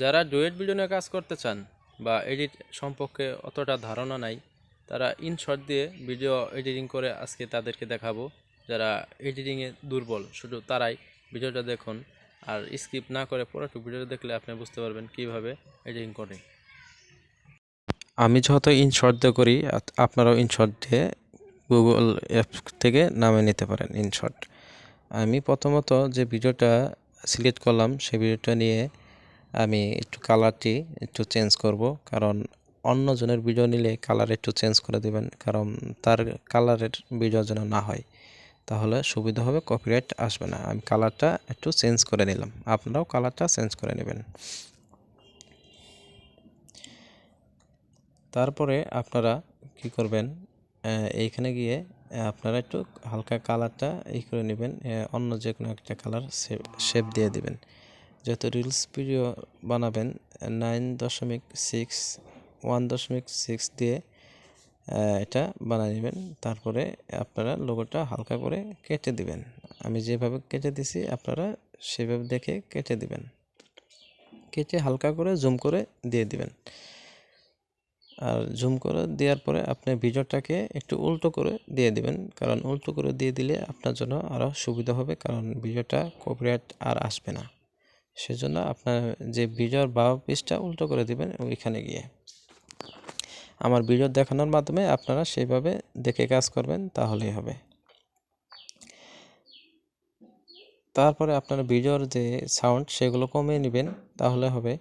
যারা duet video নিয়ে কাজ করতে চান বা এডিট সম্পর্কে অতটা ধারণা নাই, তারা ইনশর্ট দিয়ে ভিডিও এডিটিং করে আজকে তাদেরকে দেখাবো। যারা এডিটিংয়ে দুর্বল, শুধু তারাই ভিডিওটা দেখুন আর স্কিপ না করে পুরোটুকু ভিডিওটা দেখলে আপনি বুঝতে পারবেন কীভাবে এডিটিং করে। আমি যেহেতু ইনশর্ট দিয়ে করি আপনারাও ইনশর্ট দিয়ে গুগল অ্যাপ থেকে নামে নিতে পারেন ইনশর্ট আমি প্রথমত যে ভিডিওটা সিলেক্ট করলাম সেই ভিডিওটা নিয়ে আমি একটু কালারটি একটু চেঞ্জ করব। কারণ অন্যজনের ভিডিও নিলে কালার একটু চেঞ্জ করে দেবেন। কারণ তার কালারের ভিডিও যেন না হয়। তাহলে সুবিধা হবে কপিরাইট আসবে না। আমি কালারটা একটু চেঞ্জ করে নিলাম। আপনারাও কালারটা চেঞ্জ করে নেবেন। তারপরে আপনারা কি করবেন এইখানে গিয়ে আপনারা একটু হালকা কালারটা এই করে নেবেন। অন্য যে কোনো একটা কালার শেপ দিয়ে দিবেন। যেহেতু রিলস ভিডিও বানাবেন নাইন দশমিক সিক্স ওয়ান দশমিক সিক্স দিয়ে এটা বানিয়ে নেবেন। তারপরে আপনারা লোগোটা হালকা করে কেটে দিবেন। আমি যেভাবে কেটে দিছি, আপনারা সেভাবে দেখে কেটে দিবেন। কেটে হালকা করে জুম করে দিয়ে দিবেন। আর জুম করে দেওয়ার পরে আপনি ভিডিওটাকে একটু উল্টো করে দিয়ে দিবেন। কারণ উল্টো করে দিয়ে দিলে আপনার জন্য আরও সুবিধা হবে, কারণ ভিডিওটা কপিরাইট আর আসবে না। সেজন্য আপনার যে ভিডিওর বাবা পিসটা উল্টো করে দিবেন ওইখানে গিয়ে। আমার ভিডিও দেখানোর মাধ্যমে আপনারা সেইভাবে দেখে কাজ করবেন, তাহলেই হবে। তারপরে আপনার ভিডিওর যে সাউন্ড সেগুলো কমিয়ে নেবেন, তাহলে হবে।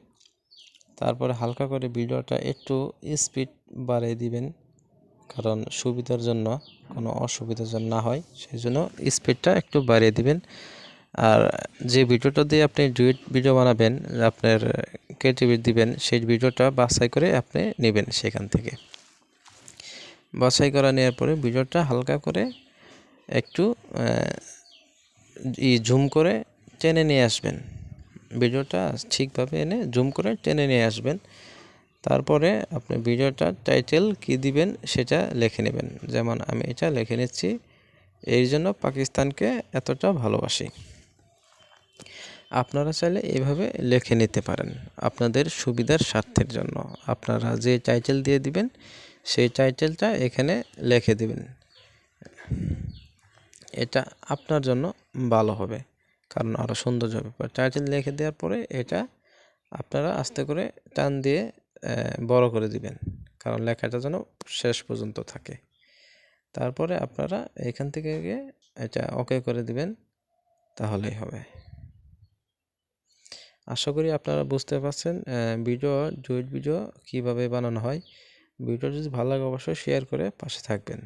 তারপরে হালকা করে ভিডিওটা একটু স্পিড বাড়িয়ে দিবেন, কারণ সুবিধার জন্য, কোনো অসুবিধার জন্য না হয় সেই জন্য স্পিডটা একটু বাড়িয়ে দিবেন। আর যে ভিডিওটা দিয়ে আপনি ডুয়েট ভিডিও বানাবেন, আপনার ক্রিয়েটিভিটি দিবেন, সেই ভিডিওটা বাছাই করে আপনি নেবেন সেখান থেকে। বাছাই করা নেওয়ার পরে ভিডিওটা হালকা করে একটু ই জুম করে টেনে নিয়ে আসবেন। ভিডিওটা ঠিকভাবে এনে জুম করে টেনে নিয়ে আসবেন। তারপরে আপনি ভিডিওটার টাইটেল কি দিবেন সেটা লিখে নেবেন। যেমন, আমি এটা লিখে নিচ্ছি, এই জন্য পাকিস্তানকে এতটা ভালোবাসি। আপনারা চাইলে এভাবে লিখে নিতে পারেন আপনাদের সুবিধার স্বার্থের জন্য। আপনারা যে টাইটেল দিয়ে দিবেন, সেই টাইটেলটা এখানে লিখে দিবেন। এটা আপনার জন্য ভালো হবে, কারণ আরও সুন্দর হবে। টাইটেল লিখে দেওয়ার পরে এটা আপনারা আস্তে করে টান দিয়ে বড় করে দিবেন, কারণ লেখাটা যেন শেষ পর্যন্ত থাকে। তারপরে আপনারা এখান থেকে এটা ওকে করে দিবেন, তাহলেই হবে। আশা করি আপনারা বুঝতে পারছেন ভিডিও ডুয়েট ভিডিও কীভাবে বানানো হয়। ভিডিও যদি ভালো লাগে অবশ্যই শেয়ার করে পাশে থাকবেন।